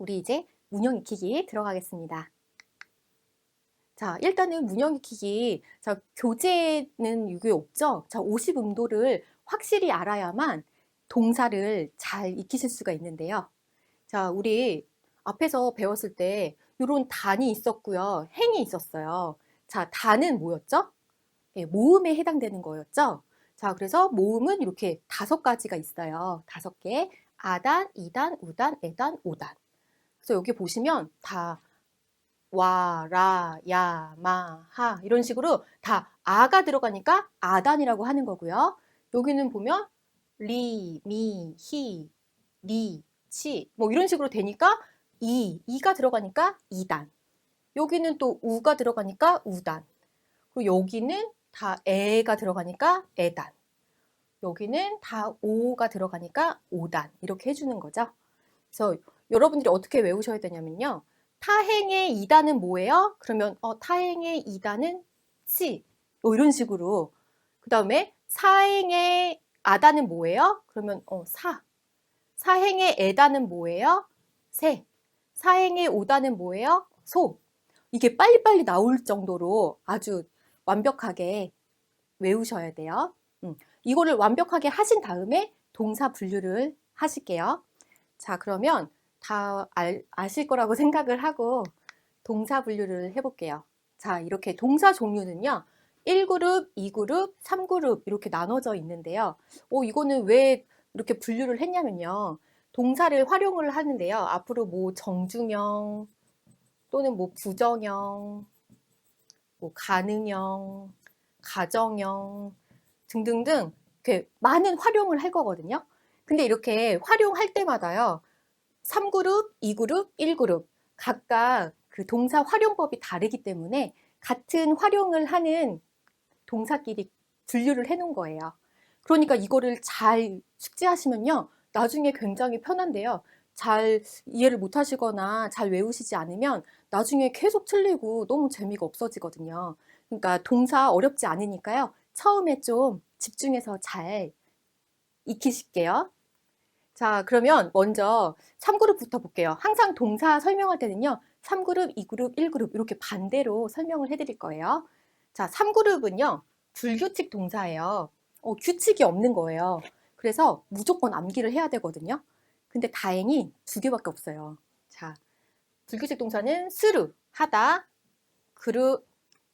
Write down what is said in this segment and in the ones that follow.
우리 이제 문형 익히기 들어가겠습니다. 자, 일단은 문형 익히기. 자, 교재는 이게 없죠? 자, 50음도를 확실히 알아야만 동사를 잘 익히실 수가 있는데요. 자, 우리 앞에서 배웠을 때 이런 단이 있었고요. 행이 있었어요. 자, 단은 뭐였죠? 예, 모음에 해당되는 거였죠? 자, 그래서 모음은 이렇게 다섯 가지가 있어요. 다섯 개. 아단, 이단, 우단, 에단, 오단. 그래서 여기 보시면 다 와, 라, 야, 마, 하 이런 식으로 다 아가 들어가니까 아단이라고 하는 거고요. 여기는 보면 리, 미, 히, 리, 치 뭐 이런 식으로 되니까 이, 이가 들어가니까 이단. 여기는 또 우가 들어가니까 우단. 그리고 여기는 다 에가 들어가니까 에단. 여기는 다 오가 들어가니까 오단. 이렇게 해주는 거죠. 그래서 여러분들이 어떻게 외우셔야 되냐면요. 타행의 이단은 뭐예요? 그러면 어, 타행의 이단은 치. 뭐 이런 식으로. 그 다음에 사행의 아단은 뭐예요? 그러면 어, 사. 사행의 에단은 뭐예요? 세. 사행의 오단은 뭐예요? 소. 이게 빨리빨리 나올 정도로 아주 완벽하게 외우셔야 돼요. 음, 이거를 완벽하게 하신 다음에 동사 분류를 하실게요. 자, 그러면 다 알, 아실 거라고 생각을 하고 동사 분류를 해볼게요. 자, 이렇게 동사 종류는요. 1그룹, 2그룹, 3그룹 이렇게 나눠져 있는데요. 어, 이거는 왜 이렇게 분류를 했냐면요. 동사를 활용을 하는데요. 앞으로 뭐 정중형 또는 뭐 부정형, 뭐 가능형, 가정형 등등등 이렇게 많은 활용을 할 거거든요. 근데 이렇게 활용할 때마다요. 3그룹, 2그룹, 1그룹 각각 그 동사 활용법이 다르기 때문에 같은 활용을 하는 동사끼리 분류를 해 놓은 거예요. 그러니까 이거를 잘 숙지하시면요. 나중에 굉장히 편한데요. 잘 이해를 못 하시거나 잘 외우시지 않으면 나중에 계속 틀리고 너무 재미가 없어지거든요. 그러니까 동사 어렵지 않으니까요. 처음에 좀 집중해서 잘 익히실게요. 자, 그러면 먼저 3그룹부터 볼게요. 항상 동사 설명할 때는요. 3그룹, 2그룹, 1그룹 이렇게 반대로 설명을 해드릴 거예요. 자, 3그룹은요. 불규칙 동사예요. 어, 규칙이 없는 거예요. 그래서 무조건 암기를 해야 되거든요. 근데 다행히 두 개밖에 없어요. 자, 불규칙 동사는 스루, 하다, 그루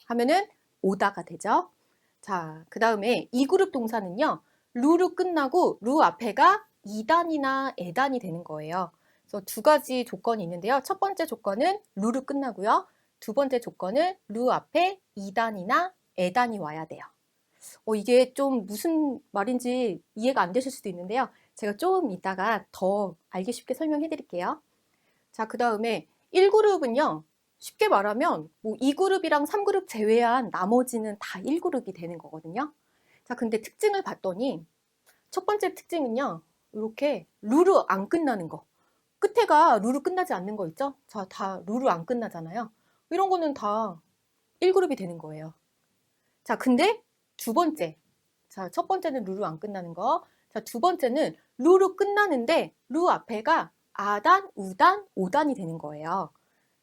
하면은 오다가 되죠. 자, 그 다음에 2그룹 동사는요. 루로 끝나고 루 앞에가 2단이나 에단이 되는 거예요. 그래서 두 가지 조건이 있는데요. 첫 번째 조건은 루로 끝나고요. 두 번째 조건은 루 앞에 2단이나 에단이 와야 돼요. 어, 이게 좀 무슨 말인지 이해가 안 되실 수도 있는데요. 제가 좀 이따가 더 알기 쉽게 설명해 드릴게요. 자, 그 다음에 1그룹은요. 쉽게 말하면 뭐 2그룹이랑 3그룹 제외한 나머지는 다 1그룹이 되는 거거든요. 자, 근데 특징을 봤더니 첫 번째 특징은요. 이렇게 루루 안 끝나는 거. 끝에가 루루 끝나지 않는 거 있죠? 자, 다 루루 안 끝나잖아요. 이런 거는 다 1그룹이 되는 거예요. 자, 근데 두 번째. 자, 첫 번째는 루루 안 끝나는 거. 자, 두 번째는 루루 끝나는데 루 앞에가 아단, 우단, 오단이 되는 거예요.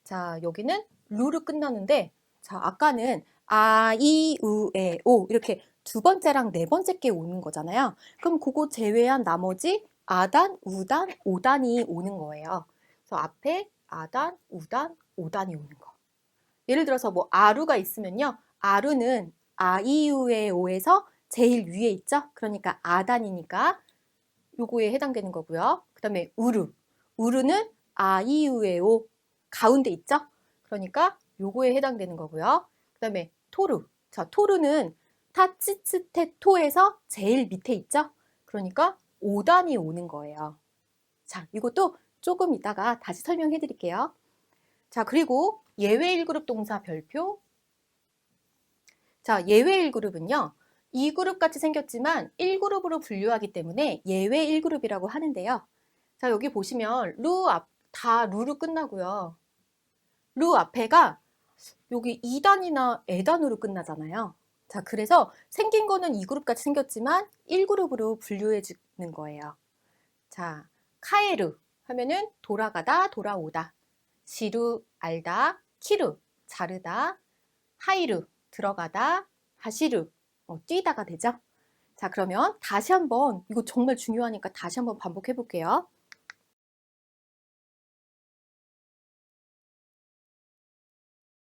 자, 여기는 루루 끝나는데 자, 아까는 아, 이, 우, 에, 오 이렇게 두 번째랑 네 번째 게 오는 거잖아요. 그럼 그거 제외한 나머지 아단, 우단, 오단이 오는 거예요. 그래서 앞에 아단, 우단, 오단이 오는 거. 예를 들어서 뭐 아루가 있으면요. 아루는 아이유의 오에서 제일 위에 있죠. 그러니까 아단이니까 요거에 해당되는 거고요. 그 다음에 우르. 우르는 아이유의 오 가운데 있죠. 그러니까 요거에 해당되는 거고요. 그 다음에 토르. 자, 토르는 타치츠테토에서 제일 밑에 있죠. 그러니까 5단이 오는 거예요. 자, 이것도 조금 이따가 다시 설명해 드릴게요. 자, 그리고 예외 1그룹 동사 별표. 자, 예외 1그룹은요. 2그룹 같이 생겼지만 1그룹으로 분류하기 때문에 예외 1그룹이라고 하는데요. 자, 여기 보시면 루 앞, 다 루로 끝나고요. 루 앞에가 여기 2단이나 에단으로 끝나잖아요. 자, 그래서 생긴 거는 2그룹 같이 생겼지만 1그룹으로 분류해 주는 거예요. 자, 카에르. 하면은 돌아가다, 돌아오다. 시루, 알다, 키루, 자르다, 하이루, 들어가다, 하시루, 어, 뛰다가 되죠? 자, 그러면 다시 한번, 이거 정말 중요하니까 다시 한번 반복해 볼게요.